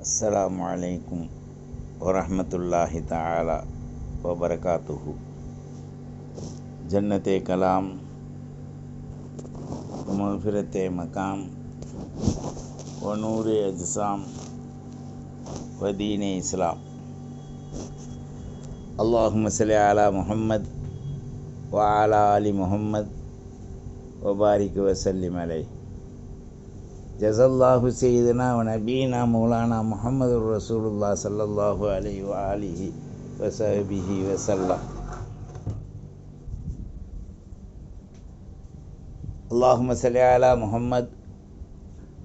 السلام علیکم ورحمۃ اللہ تعالی وبرکاتہ۔ جنت کلام مغفرت مقام و نور اجسام و دین اسلام۔ اللہم صلی علی محمد وعلی علی محمد وبارک وسلم علیہ۔ جزا الله سيدنا ونبينا مولانا محمد رسول الله صلى الله عليه وآله وصحبه وسلم اللهم صل على محمد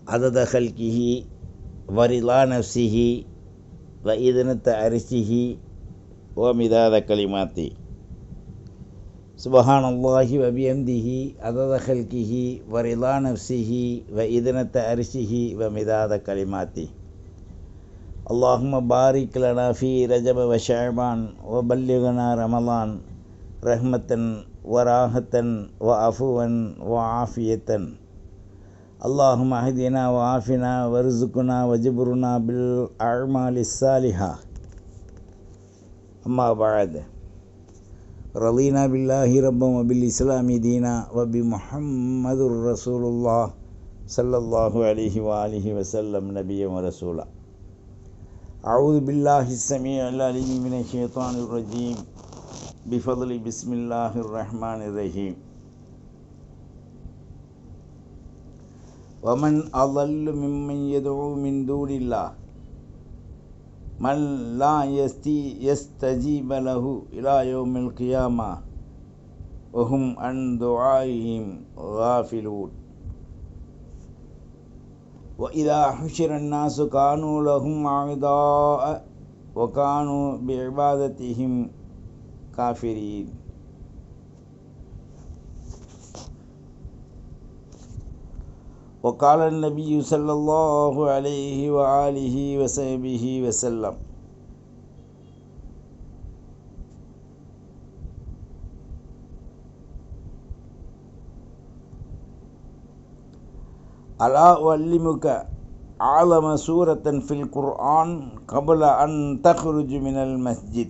عدد خلقه ورضا نفسه وإذنة عرشه ومداد كلماته سبحان الله وبحمده عدد خلقه ورضا نفسه وإذنة عرشه ومداد كلماته اللهم بارك لنا في رجب وشعبان وبلغنا رمضان رحمة وراحة وعفوا وعافية اللهم اهدنا وعافنا وارزقنا وجبرنا بالأعمال الصالحة أما بعد رضينا بالله ربا وبالإسلام دينا وبمحمد رسول الله صلى الله عليه وآله وسلم نبيا ورسولا. أعوذ بالله السميع العليم من الشيطان الرجيم. بفضل بسم الله الرحمن الرحيم. ومن أضل ممن يدعو من دون الله من لا يستجيب له إلى يوم القيامة وهم عن دعائهم غافلون. وإذا حشر الناس كانوا لهم أعداء وكانوا بعبادتهم كافرين. وقال النبي صلى الله عليه وآله وصحبه وسلم. ألا أعلمك أعظم سورة في القرآن قبل أن تخرج من المسجد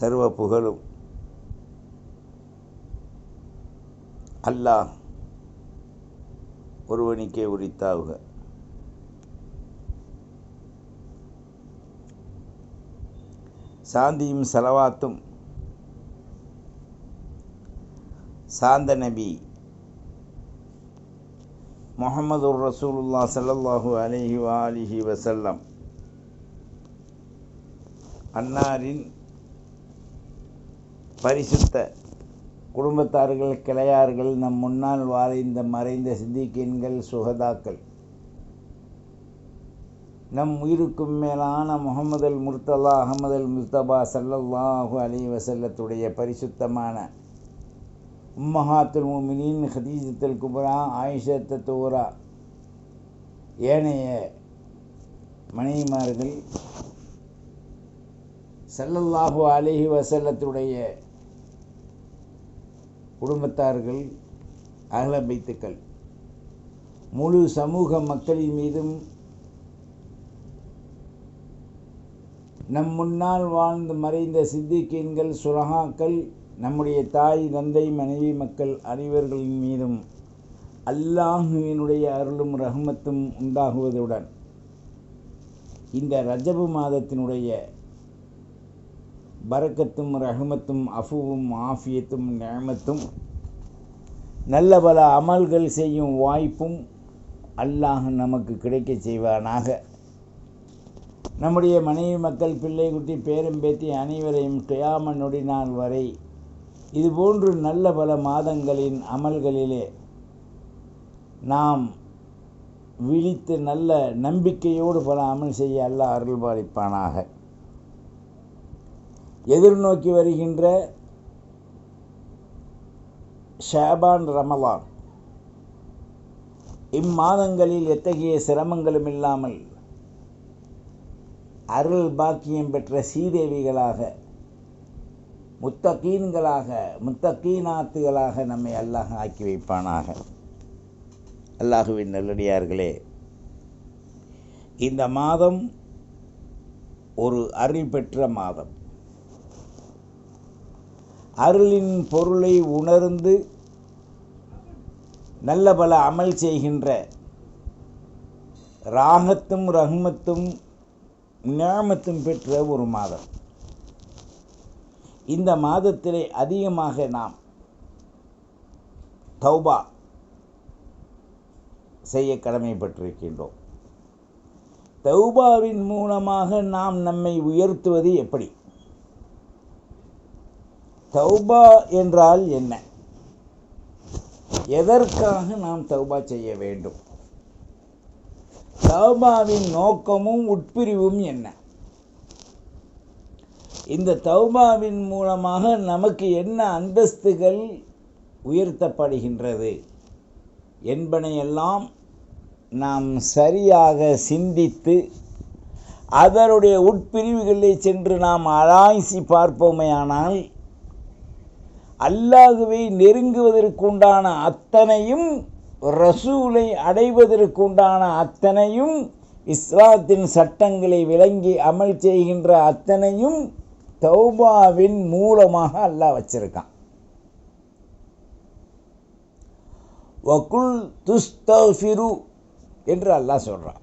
சர்வ புகழும். அல்லாஹ் ஒருவனுக்கே உரித்தாவுக. சாந்தியும் செலவாத்தும் சாந்த நபி முகமது ரசூலுல்லா சல்லல்லாஹு அலஹி வாலிஹி வசல்லம் அன்னாரின் பரிசுத்த குடும்பத்தார்கள் கிளையார்கள் நம் முன்னால் வாழ்ந்த மறைந்த சித்திக்கின்கள் சுகதாக்கள். நம் உயிருக்கும் மேலான முகமது அல் முர்த்தலா அகமது அல் முஸ்தபா சல்லல்லாஹு அலி வசல்லத்துடைய பரிசுத்தமான உம்மஹாத்துல் முமினின் ஹதீஜத்துல் குபரா ஆயிஷத்த தோரா ஏனைய மனைவிமார்கள் செல்லல்லாஹு அலிஹி வசல்லத்துடைய குடும்பத்தார்கள் அகலபைத்துக்கள் முழு சமூக மக்களின் மீதும் நம் முன்னால் வாழ்ந்து மறைந்த சித்திகீன்கள் சுரகாக்கள் நம்முடைய தாய் தந்தை மனைவி மக்கள் அனைவர்களின் மீதும் அல்லாஹுவினுடைய அருளும் ரஹமத்தும் உண்டாகுவதுடன் இந்த ரஜபு மாதத்தினுடைய பரக்கத்தும் ரஹமத்தும் அஃபுவும் ஆஃபியத்தும் நேமத்தும் நல்ல பல அமல்கள் செய்யும் வாய்ப்பும் அல்லாஹ் நமக்கு கிடைக்க செய்வானாக. நம்முடைய மனைவி மக்கள் பிள்ளை குட்டி அனைவரையும் கியாம நாள் வரை இதுபோன்று நல்ல பல மாதங்களின் அமல்களிலே நாம் விழித்து நல்ல நம்பிக்கையோடு பல அமல் செய்ய அல்லாஹ் அருள்பாலிப்பானாக. எதிர்நோக்கி வருகின்ற ஷாபான் ரமலான். இம்மாதங்களில் எத்தகைய சிரமங்களும் இல்லாமல் அருள் பாக்கியம் பெற்ற சீதேவிகளாக முத்தகீன்களாக முத்தகீனாத்துகளாக நம்மை அல்லாஹ் ஆக்கி வைப்பானாக. அல்லாஹுவின் நல்லடியார்களே இந்த மாதம் ஒரு அருள் பெற்ற மாதம். அருளின் பொருளை உணர்ந்து நல்ல பல அமல் செய்கின்ற ராகத்தும் ரஹ்மத்தும் ஞாமத்தும் பெற்ற ஒரு மாதம். இந்த மாதத்திலே அதிகமாக நாம் தௌபா செய்ய கடமைப்பட்டிருக்கின்றோம். தௌபாவின் மூலமாக நாம் நம்மை உயர்த்துவது எப்படி? தௌபா என்றால் என்ன? எதற்காக நாம் தௌபா செய்ய வேண்டும்? தௌபாவின் நோக்கமும் உட்பிரிவும் என்ன? இந்த தௌபாவின் மூலமாக நமக்கு என்ன அந்தஸ்துகள் உயர்த்தப்படுகின்றது என்பனையெல்லாம் நாம் சரியாக சிந்தித்து அதனுடைய உட்பிரிவுகளை சென்று நாம் ஆராய்ச்சி பார்ப்போமேயானால் அல்லாஹுவை நெருங்குவதற்குண்டான அத்தனையும் ரசூலை அடைவதற்குண்டான அத்தனையும் இஸ்லாத்தின் சட்டங்களை விளங்கி அமல் செய்கின்ற அத்தனையும் தௌபாவின் மூலமாக அல்லாஹ் வச்சிருக்கான். வகுல் துஸ்தஃபிரு என்று அல்லாஹ் சொல்கிறான்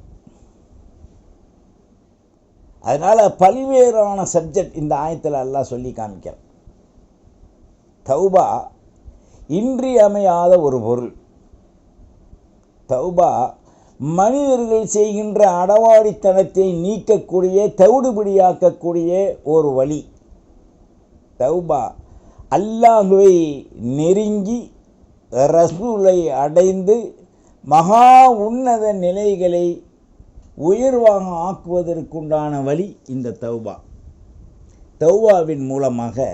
அதனால் பல்வேறான சப்ஜெக்ட் இந்த ஆயத்தில் அல்லாஹ் சொல்லி காமிக்கிறான். தௌபா இன்றியமையாத ஒரு பொருள். தௌபா மனிதர்கள் செய்கின்ற அடவாடித்தனத்தை நீக்கக்கூடிய தவிடுபடியாக்கக்கூடிய ஒரு வழி. தௌபா அல்லாஹுவை நெருங்கி ரசூலை அடைந்து மகா உன்னத நிலைகளை உயர்வாக ஆக்குவதற்குண்டான வழி இந்த தௌபா. தௌபாவின் மூலமாக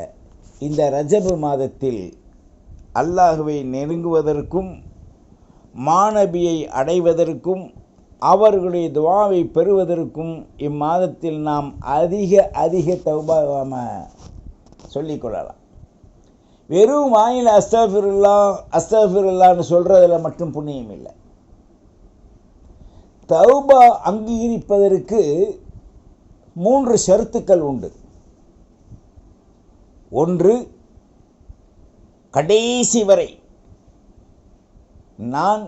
இந்த ரஜபு மாதத்தில் அல்லாஹுவை நெருங்குவதற்கும் மாணவியை அடைவதற்கும் அவர்களுடைய துவாவை பெறுவதற்கும் இம்மாதத்தில் நாம் அதிக அதிக தௌபா சொல்லிக்கொள்ளலாம் வெறும் வாயில் அஸ்தாஃபிருல்லா அஸ்தாஃபிருல்லான்னு சொல்கிறதில் மட்டும் புண்ணியம் இல்லை. தௌபா அங்கீகரிப்பதற்கு மூன்று ஷருத்துக்கள் உண்டு. ஒன்று கடைசி வரை நான்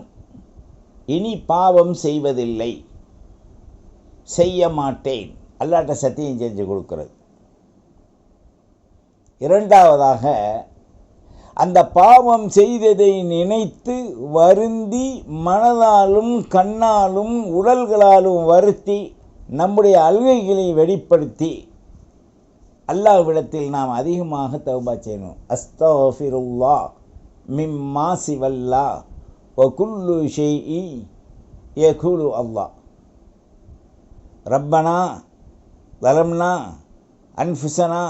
இனி பாவம் செய்வதில்லை செய்ய மாட்டேன். அல்லாட்ட சத்தியம் செஞ்சு கொடுக்கிறது. இரண்டாவதாக அந்த பாவம் செய்ததை நினைத்து வருந்தி மனதாலும் கண்ணாலும் உடல்களாலும் வருத்தி நம்முடைய அழுகைகளை வெளிப்படுத்தி அல்லாஹ்விடத்தில் நாம் அதிகமாக தௌபா செய்யணும் அஸ்தஃபிருல்லா மிம்மா சிவல்லா வகுல்லு ஷெய் யகுலு அல்லாஹ் ரப்பனா ظلمنا أنفسنا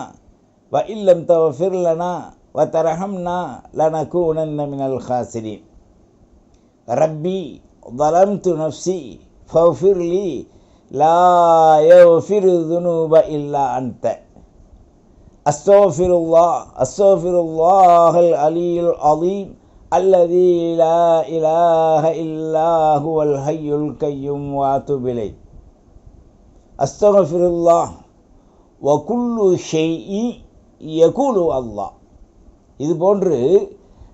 وإن لم تغفر لنا وترحمنا لنكونن من الخاسرين ربي ظلمت نفسي فاغفر لي لا يغفر الذنوب إلا أنت அஸ்தோஃபிருல்லா அஸ்தோஃபிருல்லாஹல் அலியுல் அதீம் அல்லதி லா இலாஹ இல்லாஹு அல் ஹையுல் கையும் வாத்துபிலை அஸ்தோஃபிருல்லா வகுல்லு ஷெய் யகுலு இது போன்று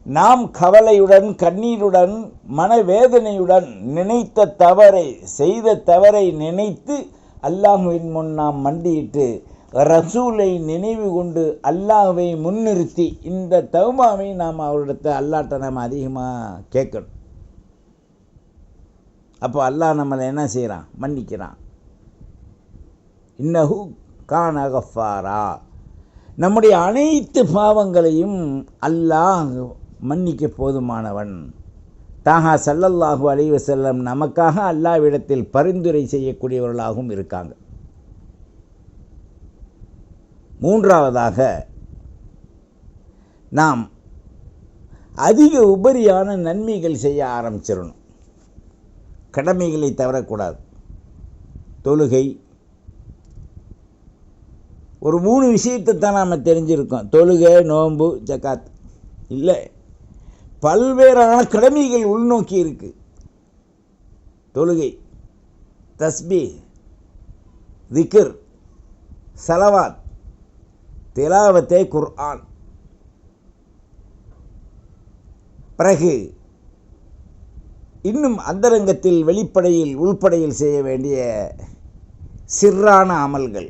நாம் கவலையுடன் கண்ணீருடன் மனவேதனையுடன் நினைத்த தவறை செய்த தவறை நினைத்து அல்லாஹுவின் முன் நாம் மண்டியிட்டு ரசூலை நினைவு கொண்டு அல்லாஹ்வை முன்னிறுத்தி இந்த தௌமாவை நாம் அவரிடத்த அல்லாட்ட நாம் அதிகமாக கேட்கணும். அப்போ அல்லாஹ் நம்மளை என்ன செய்கிறான்? மன்னிக்கிறான். இன்னஹு கான கஃபாரா. நம்முடைய அனைத்து பாவங்களையும் அல்லாஹ் மன்னிக்க போதுமானவன். தாகா சல்லல்லாஹு அலைவசல்லம் நமக்காக அல்லாவிடத்தில் பரிந்துரை செய்யக்கூடியவர்களாகவும் இருக்காங்க. மூன்றாவதாக நாம் அதிக உபரியான நன்மைகள் செய்ய ஆரம்பிச்சிடணும். கடமைகளை தவறக்கூடாது. தொழுகை. ஒரு மூணு விஷயத்தை தான் நாம் தெரிஞ்சிருக்கோம். தொழுகை நோன்பு ஜக்காத். இல்லை. பல்வேறான கடமைகள் உள்நோக்கி இருக்கு. தொழுகை தஸ்பி திக்கர் சலவாத் திலாவத்தே குர்ஆன். பிறகு இன்னும் அந்தரங்கத்தில் வெளிப்படையில் உள்படையில் செய்ய வேண்டிய சிறான அமல்கள்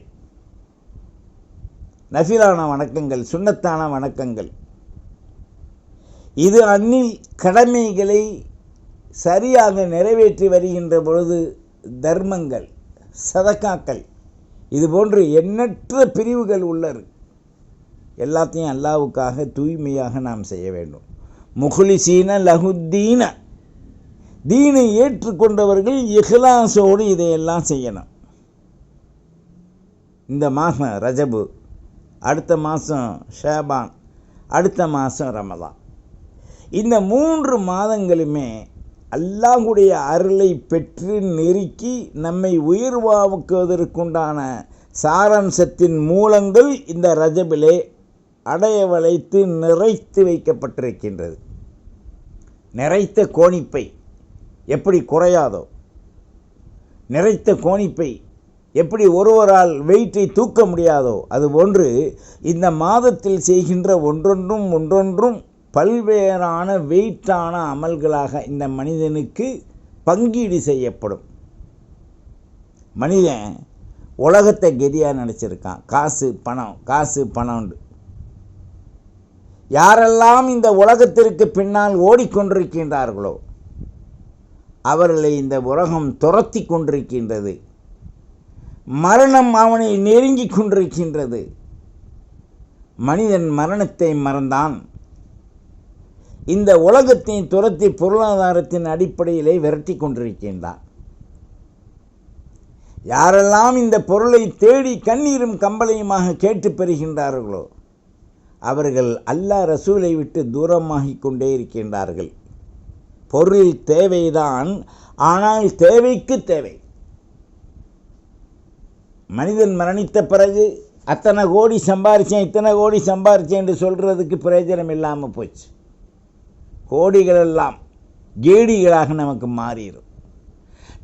நஃபிலான வணக்கங்கள் சுண்ணத்தான வணக்கங்கள். இது அந்நில் கடமைகளை சரியாக நிறைவேற்றி வருகின்ற பொழுது தர்மங்கள் சதக்காக்கள் இது போன்று எண்ணற்ற பிரிவுகள் உள்ளது. எல்லாத்தையும் அல்லாவுக்காக தூய்மையாக நாம் செய்ய வேண்டும். முகுலிசீன லகுத்தீன தீனை ஏற்றுக்கொண்டவர்கள் இஹ்லாசோடு இதையெல்லாம் செய்யணும். இந்த மாதம் ரஜபு அடுத்த மாதம் ஷேபான் அடுத்த மாதம் ரமதான். இந்த மூன்று மாதங்களுமே அல்லாஹுடைய அருளை பெற்று நெருக்கி நம்மை உயிர்வாக்குவதற்குண்டான சாரம்சத்தின் மூலங்கள் இந்த ரஜபிலே அடைய வளைத்து நிறைத்து வைக்கப்பட்டிருக்கின்றது. நிறைத்த கோணிப்பை எப்படி குறையாதோ நிறைத்த கோணிப்பை எப்படி ஒருவரால் வெயிட்டை தூக்க முடியாதோ அதுபோன்று இந்த மாதத்தில் செய்கின்ற ஒன்றொன்றும் ஒன்றொன்றும் பல்வேறான வெயிட்டான அமல்களாக இந்த மனிதனுக்கு பங்கீடு செய்யப்படும். மனிதன் உலகத்தை கெதியாக நினச்சிருக்கான். காசு பணம் காசு பணம்ண்டு யாரெல்லாம் இந்த உலகத்திற்கு பின்னால் ஓடிக்கொண்டிருக்கின்றார்களோ அவர்களை இந்த உலகம் துரத்தி கொண்டிருக்கின்றது. மரணம் அவனை நெருங்கி கொண்டிருக்கின்றது. மனிதன் மரணத்தை மறந்தான். இந்த உலகத்தை துரத்தி பொருளாதாரத்தின் அடிப்படையிலே விரட்டி கொண்டிருக்கின்றான். யாரெல்லாம் இந்த பொருளை தேடி கண்ணீரும் கம்பளையுமாக கேட்டு பெறுகின்றார்களோ அவர்கள் அல்லாஹ் ரசூலை விட்டு தூரமாகிக் கொண்டே இருக்கின்றார்கள். பொருள் தேவைதான் ஆனால் தேவைக்கு தேவை. மனிதன் மரணித்த பிறகு அத்தனை கோடி சம்பாரித்தேன் இத்தனை கோடி சம்பாரித்தேன் என்று சொல்கிறதுக்கு பிரயோஜனம் இல்லாமல் போச்சு. கோடிகளெல்லாம் கேடிகளாக நமக்கு மாறிடும்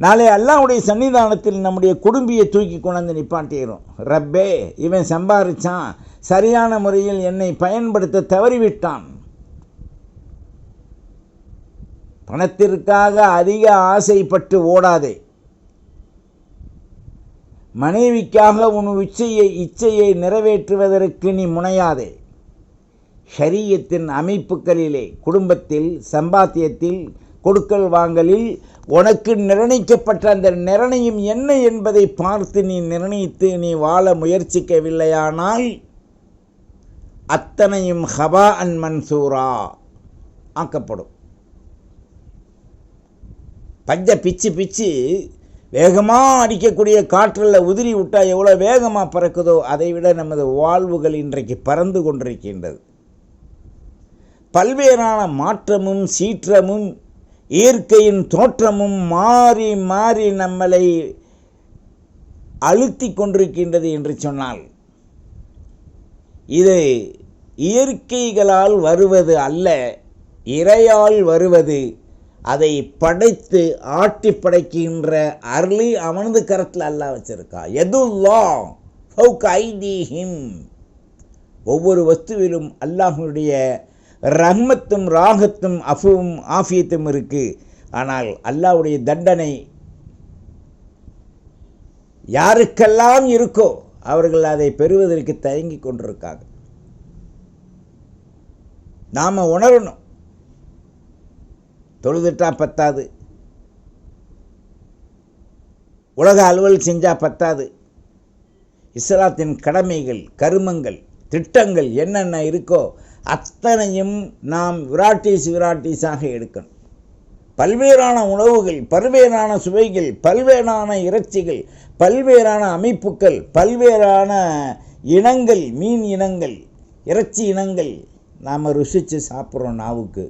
நாளை அல்லாவுடைய சன்னிதானத்தில் நம்முடைய குடும்பியை தூக்கி கொண்டாந்து நிப்பாட்டிடும் ரப்பே இவன் சம்பாரித்தான் சரியான முறையில் என்னை பயன்படுத்த தவறிவிட்டான். பணத்திற்காக அதிக ஆசைப்பட்டு ஓடாதே. மனைவிக்காக உன் இச்சையை இச்சையை நிறைவேற்றுவதற்கு நீ முனையாதே. ஷரியத்தின் அமைப்புகளிலே குடும்பத்தில் சம்பாத்தியத்தில் கொடுக்கல் வாங்கலில் உனக்கு நிர்ணயிக்கப்பட்ட அந்த நிர்ணயம் என்ன என்பதை பார்த்து நீ நிர்ணயித்து நீ வாழ முயற்சிக்கவில்லையானால் அத்தனையும் ஹபா அன் மன்சூரா. ஆக்கப்படும். பஞ்ச பிச்சு பிச்சு வேகமாக அடிக்கக்கூடிய காற்றில் உதிரி விட்டால் எவ்வளோ வேகமாக பறக்குதோ அதை விட நமது வாழ்வுகள் இன்றைக்கு பறந்து கொண்டிருக்கின்றது. பல்வேறான மாற்றமும் சீற்றமும் இயற்கையின் தோற்றமும் மாறி மாறி நம்மளை அழுத்தி கொண்டிருக்கின்றது என்று சொன்னால் இது இயற்கைகளால் வருவது அல்ல இறையால் வருவது. அதை படைத்து ஆட்டி படைக்கின்ற அருளி அவனது கரத்தில் அல்லா வச்சிருக்கா. எதுல்லா ஹிம் ஒவ்வொரு வஸ்துவிலும் அல்லாஹனுடைய ரஹ்மத்தும் ராகத்தும் அஃபுவும் ஆஃபியத்தும் இருக்கு. ஆனால் அல்லாஹ்வுடைய தண்டனை யாருக்கெல்லாம் இருக்கோ அவர்கள் அதை பெறுவதற்கு தயங்கி கொண்டிருக்காங்க. நாம் உணரணும். தொழுதுட்டா பத்தாது. உலக அலுவல் செஞ்சால் பத்தாது. இஸ்லாத்தின் கடமைகள் கருமங்கள் திட்டங்கள் என்னென்ன இருக்கோ அத்தனையும் நாம் விராட்டிஸ் விராட்டிஸாக எடுக்கணும். பல்வேறான உணவுகள் பல்வேறான சுவைகள் பல்வேறான இறைச்சிகள் பல்வேறான அமைப்புகள் பல்வேறான இனங்கள் மீன் இனங்கள் இறைச்சி இனங்கள் நாம் ருசித்து சாப்பிட்றோம் நாவுக்கு.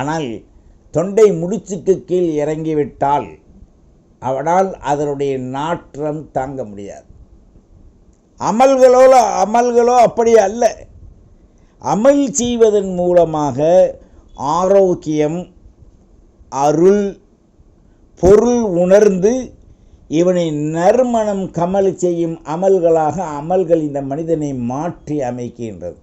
ஆனால் தொண்டை முடிச்சுக்கு கீழ் இறங்கிவிட்டால் அவனால் அதனுடைய நாற்றம் தாங்க முடியாது. அமல்களோ அமல்களோ அப்படி அல்ல. அமல் செய்வதன் மூலமாக ஆரோக்கியம் அருள் பொருள் உணர்ந்து இவனை நறுமணம் கமல் செய்யும் அமல்களாக அமல்கள் இந்த மனிதனை மாற்றி அமைக்கின்றது.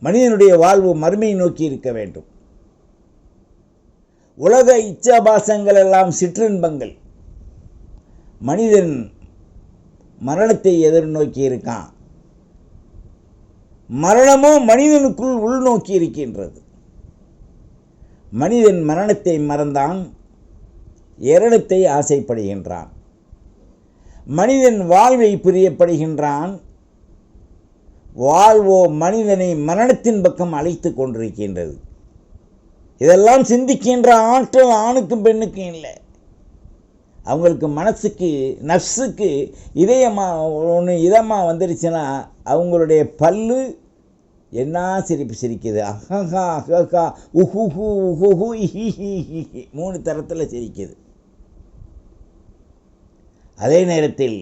மனிதனுடைய வாழ்வு மறுமை நோக்கி இருக்க வேண்டும். உலக இச்சாபாசங்கள் எல்லாம் சிற்றின்பங்கள். மனிதன் மரணத்தை எதிர்நோக்கி இருக்கான். மரணமோ மனிதனுக்குள் உள்நோக்கி இருக்கின்றது. மனிதன் மரணத்தை மறந்தான் இரணத்தை ஆசைப்படுகின்றான். மனிதன் வாழ்வை பிரியப்படுகின்றான் வாழ்வோ மனிதனை மரணத்தின் பக்கம் அழைத்து கொண்டிருக்கின்றது. இதெல்லாம் சிந்திக்கின்ற ஆற்றல் ஆணுக்கும் பெண்ணுக்கும் இல்லை. அவங்களுக்கு மனசுக்கு நஃப்ஸுக்கு இதயமாக ஒன்று இதமாக வந்துருச்சுன்னா அவங்களுடைய பல்லு என்ன சிரிப்பு சிரிக்குது? அஹஹா அஹஹா உஹுஹு உஹுஹு ஹி ஹி மூணு தரத்தில் சிரிக்குது. அதே நேரத்தில்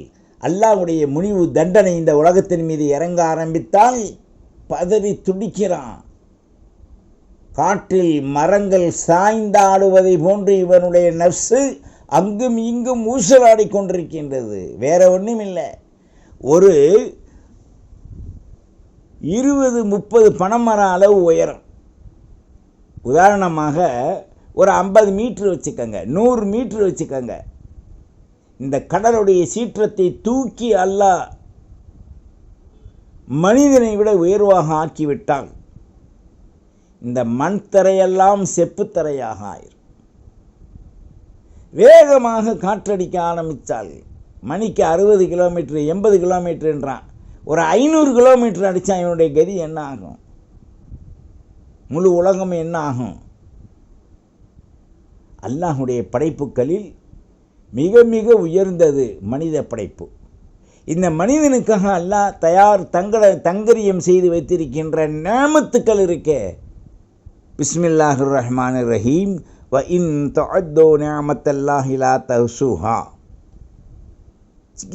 அல்லாவுடைய முனிவு தண்டனை இந்த உலகத்தின் மீது இறங்க ஆரம்பித்தால் பதறி துடிக்கிறான். காற்றில் மரங்கள் சாய்ந்தாடுவதை போன்று இவனுடைய நர்ஸு அங்கும் இங்கும் ஊசலாடி கொண்டிருக்கின்றது. வேற ஒன்றும் இல்லை ஒரு இருபது முப்பது பனைமர அளவு உயரம். உதாரணமாக ஒரு ஐம்பது மீட்ரு வச்சுக்கோங்க. நூறு மீட்ரு வச்சுக்கோங்க. இந்த கடலுடைய சீற்றத்தை தூக்கி அல்லாஹ் மனிதனை விட உயர்வாக ஆக்கிவிட்டால் இந்த மண் தரையெல்லாம் செப்புத்தரையாக ஆயிரும். வேகமாக காற்றடிக்க ஆரம்பித்தால் மணிக்கு அறுபது கிலோமீட்டர் எண்பது கிலோமீட்டருன்றான் ஒரு ஐநூறு கிலோமீட்டர் அடித்தான் இவனுடைய கதி என்ன ஆகும்? முழு உலகம் என்ன ஆகும்? அல்லாஹுடைய படைப்புகளில் மிக மிக உயர்ந்தது மனித படைப்பு. இந்த மனிதனுக்காக அல்லாஹ் தயார் தங்கட தங்கரியம் செய்து வைத்திருக்கின்ற நேமத்துக்கள் இருக்கே. பிஸ்மில்லாஹுர் ரஹ்மான் ரஹீம் வ இன் தொஅத்தோ நேமத்தல்லாஹிலா தஹ்சுஹா.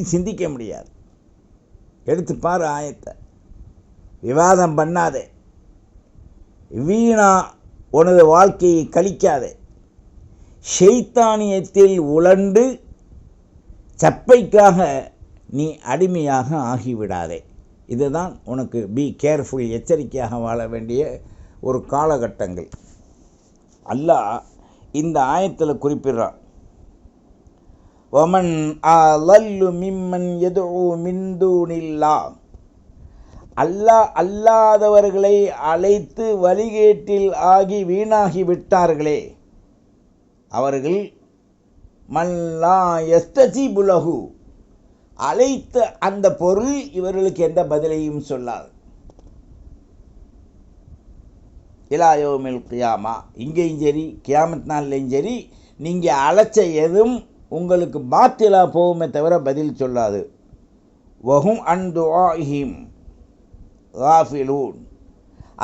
சிந்திக்க முடியாது. எடுத்து பாரு ஆயத்தை. விவாதம் பண்ணாதே. வீணா உனது வாழ்க்கையை கழிக்காதே. ஷெய்தானியத்தில் உழண்டு சப்பைக்காக நீ அடிமையாக ஆகிவிடாதே. இதுதான் உனக்கு பி கேர்ஃபுல் எச்சரிக்கையாக வாழ வேண்டிய ஒரு காலகட்டங்கள். அல்லாஹ் இந்த ஆயத்தில் குறிப்பிடுறான். ஒமன் அலல்லு மிம்மன் எது மின்தூனில்லா அல்லாஹ் அல்லாதவர்களை அழைத்து வழிகேட்டில் ஆகி வீணாகி விட்டார்களே. அவர்கள் மல்லா எஸ்தஜீபுலகு அழைத்த அந்த பொருள் இவர்களுக்கு எந்த பதிலையும் சொல்லாது. இலாயோமில் கியாமா. இங்கேயும் சரி கியாமத் நாள்லையும் சரி நீங்கள் அழைச்ச எதுவும் உங்களுக்கு பாத்திலா போகுமே தவிர பதில் சொல்லாது. வஹும் அன் ஆஹிம் ராஃபிலூன்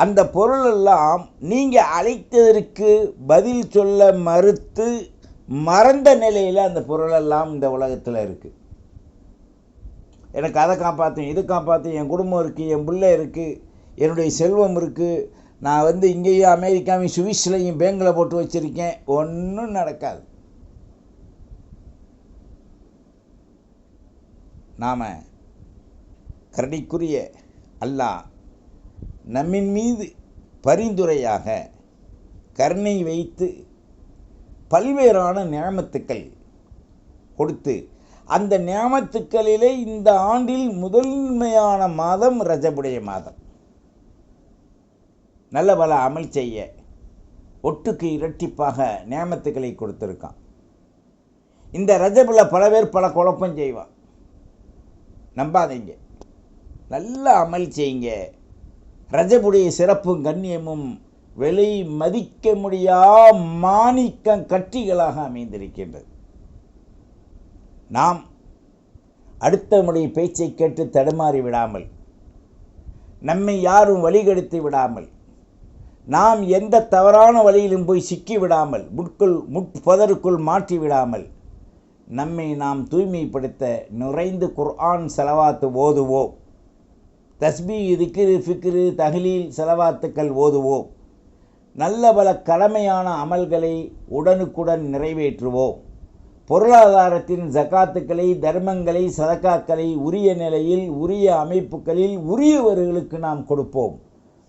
அந்த பொருளெல்லாம் நீங்கள் அழைத்ததற்கு பதில் சொல்ல மறுத்து மறந்த நிலையில் அந்த பொருளெல்லாம் இந்த உலகத்தில் இருக்குது எனக்கு அதை காப்பாற்றும் இது காப்பாற்றும் என் குடும்பம் இருக்குது என் பிள்ளை இருக்குது என்னுடைய செல்வம் இருக்குது நான் வந்து இங்கேயும் அமெரிக்காவையும் சுவிஸ்லையும் பேங்கில் போட்டு வச்சுருக்கேன். ஒன்றும் நடக்காது. நாம் கரடிக்குரிய அல்லாஹ் நம்மின் மீது பரிந்துரையாக கருணை வைத்து பல்வேறான நியமத்துக்கள் கொடுத்து அந்த நியமத்துக்களிலே இந்த ஆண்டில் முதன்மையான மாதம் ரஜபுடைய மாதம். நல்ல பல அமல் செய்ய ஒட்டுக்கு இரட்டிப்பாக நியமத்துக்களை கொடுத்துருக்கான். இந்த ரஜபில் பல பேர் பல குழப்பம் செய்வான். நம்பாதீங்க. நல்ல அமல் செய்யுங்க. ரஜபுடைய சிறப்பும் கண்ணியமும் விலை மதிக்க முடியா மாணிக்கம் கட்டிகளாக அமைந்திருக்கின்றது. நாம் அடுத்தவனுடைய பேச்சை கேட்டு தடுமாறி விடாமல் நம்மை யாரும் வழிகெடுத்து விடாமல் நாம் எந்த தவறான வழியிலும் போய் சிக்கி விடாமல் முட்குள் முட்பதருக்குள் மாற்றி விடாமல் நம்மை நாம் தூய்மைப்படுத்த நுரைந்து குர்ஆன் செலவாத்து ஓதுவோம். தஸ்பீ திக்ரு ஃபிக்ரு தஹ்லீல் செலவாத்துக்கள் ஓதுவோம். நல்ல பல கடமையான அமல்களை உடனுக்குடன் நிறைவேற்றுவோம். பொருளாதாரத்தின் ஜக்காத்துக்களை தர்மங்களை சதக்காக்களை உரிய நிலையில் உரிய அமைப்புகளில் உரியவர்களுக்கு நாம் கொடுப்போம்.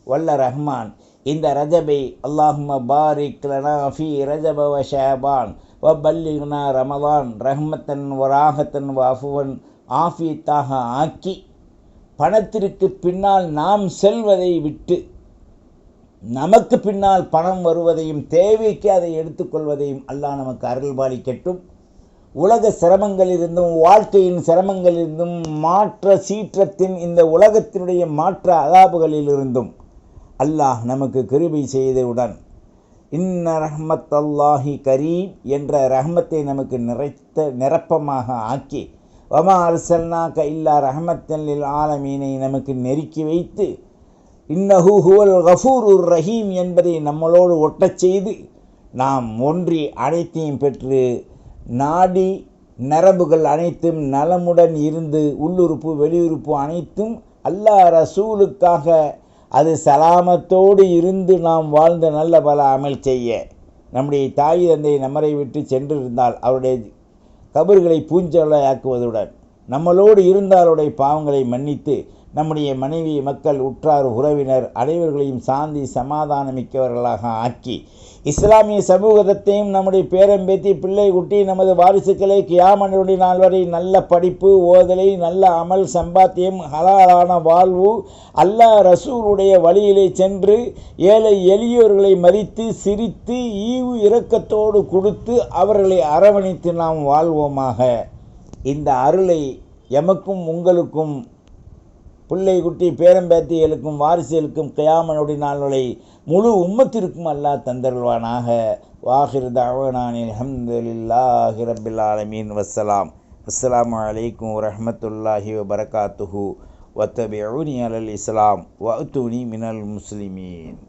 வல்ல ரஹ்மான் இந்த ரஜபை அல்லாஹும பாரிக் லனா ஃபி ரஜப வ ஷாபான் வ பல்லிக்னா ரமதான் ரஹ்மத்தன் வ ராகத்தன் வ அஃபுவன் ஆஃபியத்தாக ஆக்கி பணத்திற்கு பின்னால் நாம் செல்வதை விட்டு நமக்கு பின்னால் பணம் வருவதையும் தேவைக்கு அதை எடுத்துக்கொள்வதையும் அல்லாஹ் நமக்கு அருள்பாலிக்கட்டும். உலக சிரமங்களிலிருந்தும் வாழ்க்கையின் சிரமங்களிலிருந்தும் மாற்ற சீற்றத்தின் இந்த உலகத்தினுடைய மாற்ற அதாபுகளிலிருந்தும் அல்லாஹ் நமக்கு கிருபை செய்தவுடன் இன்ன ரஹ்மத் அல்லாஹி கரீம் என்ற ரஹ்மத்தை நமக்கு நிறைத்த நிரப்பமாக ஆக்கி வமா அரசல்னாக்க இல்லா ரஹமத்தல்லில் ஆலமீனை நமக்கு நெருக்கி வைத்து இன்னஹு ஹுவல் உர் ரஹீம் என்பதை நம்மளோடு ஒட்டச் செய்து நாம் ஒன்றி அனைத்தையும் பெற்று நாடி நரம்புகள் அனைத்தும் நலமுடன் இருந்து உள்ளுறுப்பு வெளியுறுப்பு அனைத்தும் அல்லாஹ் ரசூலுக்காக அது சலாமத்தோடு இருந்து நாம் வாழ்ந்த நல்ல பல அமல் செய்ய. நம்முடைய தாய் தந்தை நம்மரை விட்டு சென்றிருந்தால் அவருடைய கபர்களை பூஞ்சொல்லையாக்குவதுடன் நம்மளோடு இருந்தாலுடைய பாவங்களை மன்னித்து நம்முடைய மனைவி மக்கள் உற்றார் உறவினர் அனைவர்களையும் சாந்தி சமாதானமிக்கவர்களாக ஆக்கி இஸ்லாமிய சமூகத்தையும் நம்முடைய பேரம்பேத்தி பிள்ளை குட்டி நமது வாரிசுக்களை கியாமனுடைய நாள் வரை நல்ல படிப்பு ஓதலை நல்ல அமல் சம்பாத்தியம் ஹலாலான வாழ்வு அல்லாஹ் ரசூருடைய வழியிலே சென்று ஏழை எளியோர்களை மதித்து சிரித்து ஈவு இரக்கத்தோடு கொடுத்து அவர்களை அரவணைத்து நாம் வாழ்வோமாக. இந்த அருளை எமக்கும் உங்களுக்கும் பிள்ளை குட்டி பேரம்பேத்திகளுக்கும் வாரிசுகளுக்கும் கயாமனுடைய நாள்களை முழு உம்மத்திற்கும் அல்லாஹ் தந்தருள்வானாக. வாஹிர் தாவனானில் அஹமதுல்லாஹி ரபில் ஆலமீன். வசலாம் அஸ்ஸலாமு அலைக்கும் வரஹமத்துல்லாஹி வபரகாத்துஹு. வத்தபியூனி அலல் இஸ்லாம். வஅத்துனி மினல் முஸ்லிமீன்.